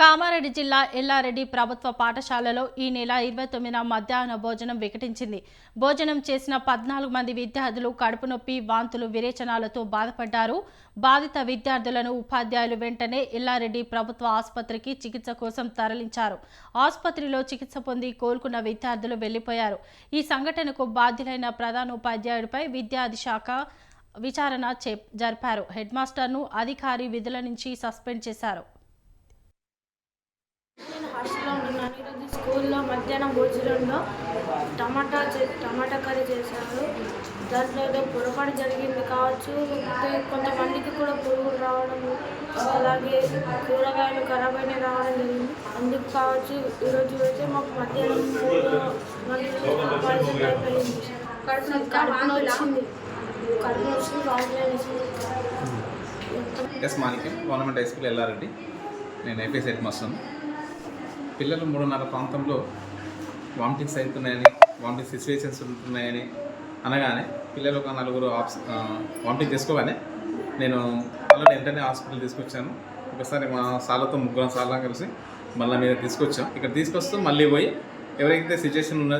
కామారెడ్డి జిల్లా ఎల్లారెడ్డి ప్రభుత్వ పాఠశాలలో ఈ నెల ఇరవై తొమ్మిదిన మధ్యాహ్న భోజనం వికటించింది. భోజనం చేసిన పద్నాలుగు మంది విద్యార్థులు కడుపు నొప్పి వాంతులు విరేచనాలతో బాధపడ్డారు. బాధిత విద్యార్థులను ఉపాధ్యాయులు వెంటనే ఎల్లారెడ్డి ప్రభుత్వ ఆసుపత్రికి చికిత్స కోసం తరలించారు. ఆసుపత్రిలో చికిత్స పొంది కోలుకున్న విద్యార్థులు వెళ్ళిపోయారు. ఈ సంఘటనకు బాధ్యులైన ప్రధానోపాధ్యాయుడిపై విద్యాశాఖ విచారణ చే- జరిపారు. హెడ్ మాస్టర్ను అధికారి విధుల నుంచి సస్పెండ్ చేశారు నేను ఈరోజు స్కూల్లో మధ్యాహ్నం భోజనంలో టమాటా చే- టమాటా కర్రీ చేశారు. దాంట్లో ఏదో పొరపాటు జరిగింది కావచ్చు. కొంతమందికి కూడా పురుగులు రావడం అలాగే కూరగాయలు ఖరాబ్ అయిన రావడం జరిగింది. అందుకు కావచ్చు ఈరోజు అయితే మాకు మధ్యాహ్నం కడుపు వచ్చింది. కడుపు వచ్చింది వాంతులు వేసింది S Manikyam government high school Yellareddy. నేను ఐపీఎస్ హెడ్ మాస్టర్ను. పిల్లలు మూడున్నర ప్రాంతంలో వామిటింగ్స్ అవుతున్నాయని వామిటింగ్ సిచ్యువేషన్స్ ఉంటున్నాయని అనగానే పిల్లలు ఒక నలుగురు ఆప్స్ వామిటింగ్ చేసుకోగానే నేను వాళ్ళని వెంటనే హాస్పిటల్ తీసుకొచ్చాను. ఒకసారి మా సార్లతో ముగ్గురు సార్లు కలిసి మళ్ళీ మీద తీసుకొచ్చాం. ఇక్కడ తీసుకొస్తూ మళ్ళీ పోయి ఎవరైతే సిచ్యువేషన్ ఉన్న